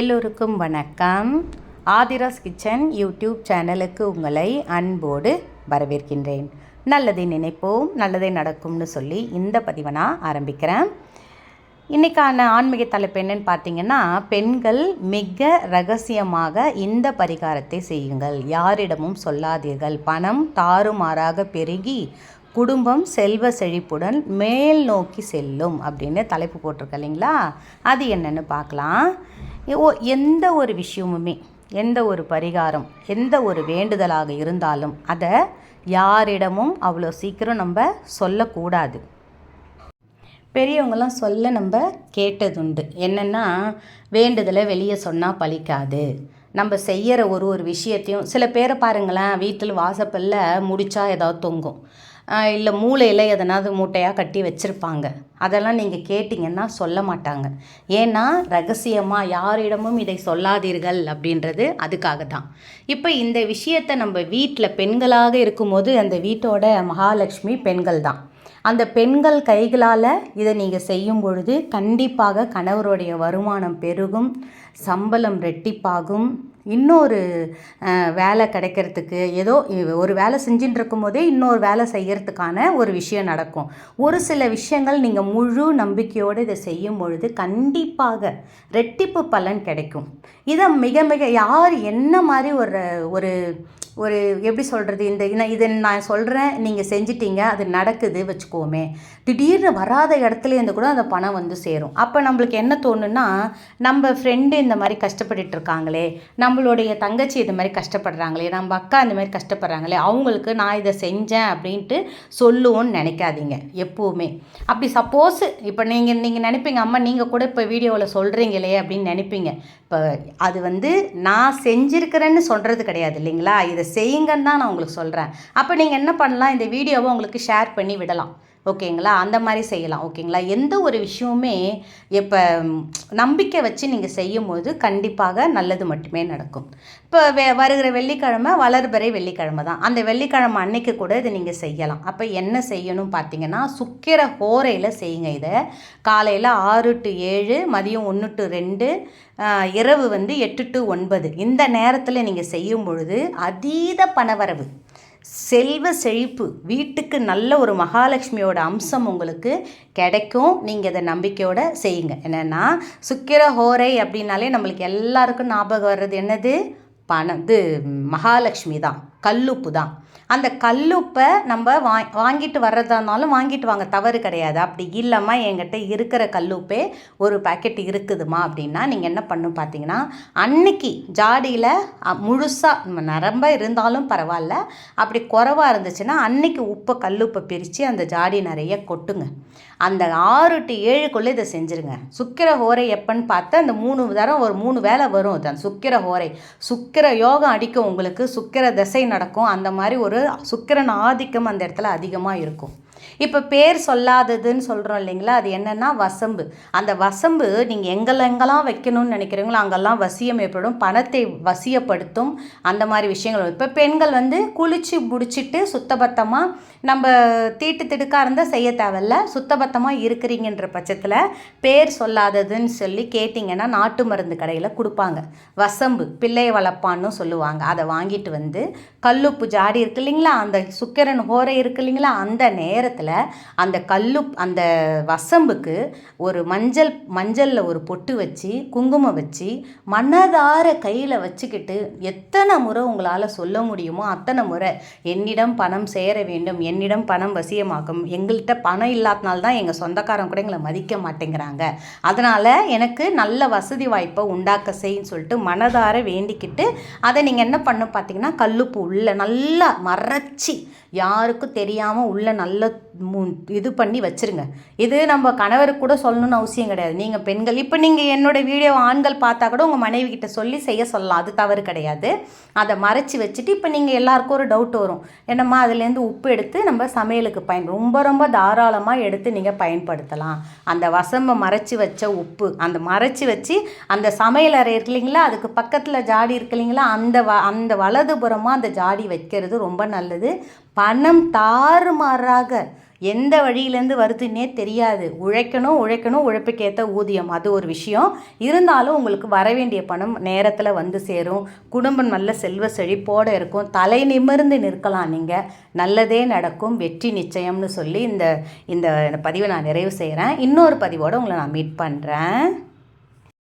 எல்லோருக்கும் வணக்கம். Aadhira's kitchen YouTube சேனலுக்கு உங்களை அன்போடு வரவேற்கின்றேன். நல்லதை நினைப்போம் நல்லதை நடக்கும்னு சொல்லி இந்த பதிவை நான் ஆரம்பிக்கிறேன். இன்றைக்கான ஆன்மீக தலைப்பு என்னன்னு பார்த்தீங்கன்னா பெண்கள் மிக ரகசியமாக இந்த பரிகாரத்தை செய்யுங்கள். யாரிடமும் சொல்லாதீர்கள். பணம் தாறுமாறாக பெருகி குடும்பம் செல்வ செழிப்புடன் மேல் நோக்கி செல்லும் அப்படின்னு தலைப்பு போட்டிருக்க இல்லைங்களா? அது என்னன்னு பார்க்கலாம். எந்த ஒரு விஷயமுமே எந்த ஒரு பரிகாரம் எந்த ஒரு வேண்டுதலாக இருந்தாலும் அதை யாரிடமும் அவ்வளோ சீக்கிரம் நம்ம சொல்லக்கூடாது. பெரியவங்களாம் சொல்ல நம்ம கேட்டதுண்டு. என்னென்னா வேண்டுதலை வெளியே சொன்னால் பழிக்காது. நம்ம செய்கிற ஒரு ஒரு விஷயத்தையும் சில பேரை பாருங்களேன் வீட்டில் வாசப்பல்ல முடித்தா ஏதாவது தொங்கும். இல்லை மூளையில் எதனாவது மூட்டையாக கட்டி வச்சுருப்பாங்க. அதெல்லாம் நீங்கள் கேட்டிங்கன்னா சொல்ல மாட்டாங்க. ஏன்னா ரகசியமாக யாரிடமும் இதை சொல்லாதீர்கள் அப்படின்றது அதுக்காக தான் இப்போ இந்த விஷயத்தை நம்ம வீட்டில் பெண்களாக இருக்கும்போது அந்த வீட்டோட மகாலட்சுமி பெண்கள் தான் அந்த பெண்கள் கைகளால் இதை நீங்கள் செய்யும் பொழுது கண்டிப்பாக கணவருடைய வருமானம் பெருகும் சம்பளம் ரெட்டிப்பாகும் இன்னொரு வேலை கிடைக்கிறதுக்கு ஏதோ ஒரு வேலை செஞ்சுட்டு இருக்கும்போதே இன்னொரு வேலை செய்கிறதுக்கான ஒரு விஷயம் நடக்கும். ஒரு சில விஷயங்கள் நீங்கள் முழு நம்பிக்கையோடு இதை செய்யும் பொழுது கண்டிப்பாக ரெட்டிப்பு பலன் கிடைக்கும். இதை மிக மிக யார் என்ன மாதிரி ஒரு ஒரு ஒரு எப்படி சொல்கிறது இந்த இன- இதை நான் சொல்கிறேன் நீங்கள் செஞ்சிட்டீங்க அது நடக்குது வச்சுக்கோமே. திடீர்னு வராத இடத்துல இருந்து கூட அந்த பணம் வந்து சேரும். அப்போ நம்மளுக்கு என்ன தோணுன்னா நம்ம ஃப்ரெண்டு இந்த மாதிரி கஷ்டப்பட்டுட்டு இருக்காங்களே நம்மளுடைய தங்கச்சி இது மாதிரி கஷ்டப்படுறாங்களே நம்ம அக்கா இந்த மாதிரி கஷ்டப்படுறாங்களே அவங்களுக்கு நான் இதை செஞ்சேன் அப்படின்ட்டு சொல்லுவோன்னு நினைக்காதீங்க எப்போவுமே. அப்படி சப்போஸ் இப்போ நீங்கள் நீங்கள் நினைப்பீங்க அம்மா நீங்கள் கூட இப்போ வீடியோவில் சொல்கிறீங்களே அப்படின்னு நினைப்பீங்க. இப்போ அது வந்து நான் செஞ்சுருக்கிறேன்னு சொல்கிறது கிடையாது இல்லைங்களா? இதை செய்யுங்கன்னு தான் நான் உங்களுக்கு சொல்கிறேன் அப்போ நீங்கள் என்ன பண்ணலாம்? இந்த வீடியோவை உங்களுக்கு ஷேர் பண்ணி விடலாம். ஓகேங்களா? அந்த மாதிரி செய்யலாம் ஓகேங்களா? எந்த ஒரு விஷயமுமே இப்போ நம்பிக்கை வச்சு நீங்கள் செய்யும்போது கண்டிப்பாக நல்லது மட்டுமே நடக்கும். இப்போ வே வருகிற வெள்ளிக்கிழமை வளர்பறை வெள்ளிக்கிழமை தான். அந்த வெள்ளிக்கிழமை அன்னைக்கு கூட இதை நீங்கள் செய்யலாம். அப்போ என்ன செய்யணும் பார்த்தீங்கன்னா சுக்கிர ஹோரையில் செய்யுங்க இதை. காலையில் ஆறு டு ஏழு மதியம் ஒன்று டு ரெண்டு இரவு வந்து எட்டு டு ஒன்பது. இந்த நேரத்தில் நீங்கள் செய்யும் பொழுது அதீத பணவரவு செல்வ செழிப்பு வீட்டுக்கு நல்ல ஒரு மகாலட்சுமியோட அம்சம் உங்களுக்கு கிடைக்கும். நீங்கள் இதை நம்பிக்கையோட செய்யுங்க. என்னென்னா சுக்கிர ஹோரை அப்படின்னாலே நம்மளுக்கு எல்லாருக்கும் ஞாபகம் வர்றது என்னது? பணம். இது மகாலட்சுமி தான். கல்லுப்பு தான். அந்த கல்லுப்பை நம்ம வா வாங்கிட்டு வர்றதா இருந்தாலும் வாங்கிட்டு வாங்க. தவறு கிடையாது. அப்படி இல்லைம்மா என்கிட்ட இருக்கிற கல்லுப்பே ஒரு பாக்கெட் இருக்குதுமா அப்படின்னா நீங்கள் என்ன பண்ணும் பார்த்தீங்கன்னா அன்னைக்கு ஜாடியில் முழுசாக நரம்ப இருந்தாலும் பரவாயில்ல. அப்படி குறைவா இருந்துச்சுன்னா அன்னைக்கு உப்பை கல்லுப்பை பிரித்து அந்த ஜாடி நிறைய கொட்டுங்க. அந்த ஆறு டு ஏழுக்குள்ளே இதை செஞ்சுருங்க. சுக்கிர ஹோரை எப்பன்னு பார்த்து அந்த மூணு தரம் ஒரு மூணு வேலை வரும். அது அந்த சுக்கிர ஹோரை. சுக்கிர யோகம் அடிக்கும் உங்களுக்கு. சுக்கிர திசை நடக்கும். அந்த மாதிரி ஒரு சுக்கிரன் ஆதிக்கம் அந்த இடத்துல அதிகமாக இருக்கும். இப்போ பேர் சொல்லாததுன்னு சொல்கிறோம் இல்லைங்களா? அது என்னென்னா வசம்பு. அந்த வசம்பு நீங்கள் எங்கெல்லாம் வைக்கணும்னு நினைக்கிறீங்களோ அங்கெல்லாம் வசியம் ஏற்படும். பணத்தை வசியப்படுத்தும். அந்த மாதிரி விஷயங்கள் இப்போ பெண்கள் வந்து குளித்து முடிச்சிட்டு சுத்தபத்தமாக நம்ம தீட்டு திடுக்காக இருந்தால் செய்ய தேவையில்ல. சுத்தபத்தமாக இருக்கிறீங்கன்ற பட்சத்தில் பேர் சொல்லாததுன்னு சொல்லி கேட்டிங்கன்னா நாட்டு மருந்து கடையில் கொடுப்பாங்க. வசம்பு பிள்ளை வளர்ப்பான்னு சொல்லுவாங்க. அதை வாங்கிட்டு வந்து கல்லுப்பு ஜாடி இருக்கு இல்லைங்களா? அந்த சுக்கிரன் ஹோரை இருக்கு இல்லைங்களா? அந்த நேரத்தில் அந்த கல்லு அந்த வசம்புக்கு ஒரு மஞ்சள் மஞ்சளில் ஒரு பொட்டு வச்சு குங்குமம் வச்சு மனதார கையில் வச்சுக்கிட்டு எத்தனை முறை உங்களால் சொல்ல முடியுமோ அத்தனை முறை என்னிடம் பணம் சேர வேண்டும் என்னிடம் பணம் வசியமாகும் எங்கள்கிட்ட பணம் இல்லாதனால தான் எங்கள் சொந்தக்காரங்க கூட எங்களை மதிக்க மாட்டேங்கிறாங்க. அதனால் எனக்கு நல்ல வசதி வாய்ப்பை உண்டாக்க செய்ன்னு சொல்லிட்டு மனதார வேண்டிக்கிட்டு அதை நீங்கள் என்ன பண்ண பார்த்தீங்கன்னா கல்லுப்பு உள்ள நல்லா மறைச்சி யாருக்கும் தெரியாமல் உள்ள நல்ல இது பண்ணி வச்சிருங்க. இது நம்ம கணவருக்கு கூட சொல்லணும்னு அவசியம் கிடையாது. நீங்கள் பெண்கள் இப்போ நீங்கள் என்னோட வீடியோ ஆண்கள் பார்த்தா கூட உங்கள் மனைவி கிட்ட சொல்லி செய்ய சொல்லலாம். அது தவறு கிடையாது. அதை மறைச்சி வச்சுட்டு இப்போ நீங்கள் எல்லாருக்கும் ஒரு டவுட் வரும். என்னம்மா அதுலேருந்து உப்பு எடுத்து நம்ம சமையலுக்கு பயன் ரொம்ப ரொம்ப தாராளமாக எடுத்து நீங்கள் பயன்படுத்தலாம். அந்த வசம்பை மறைச்சி வச்ச உப்பு அந்த மறைச்சி வச்சு அந்த சமையல் அறை இருக்கு இல்லைங்களா? அதுக்கு பக்கத்தில் ஜாடி இருக்கு இல்லைங்களா? அந்த வ அந்த வலதுபுறமாக அந்த ஜாடி வைக்கிறது ரொம்ப நல்லது. பணம் தாறுமாறாக எந்த வழியிலேருந்து வருதுன்னே தெரியாது. உழைக்கணும் உழைக்கணும் உழைப்புக்கேற்ற ஊதியம். அது ஒரு விஷயம். இருந்தாலும் உங்களுக்கு வர வேண்டிய பணம் நேரத்தில் வந்து சேரும். குடும்பம் நல்ல செல்வ செழிப்போடு இருக்கும். தலை நிமிர்ந்து நிற்கலாம் நீங்கள் நல்லதே நடக்கும். வெற்றி நிச்சயம்னு சொல்லி இந்த இந்த பதிவை நான் நிறைவு செய்கிறேன் இன்னொரு பதிவோடு உங்களை நான் மீட் பண்ணுறேன்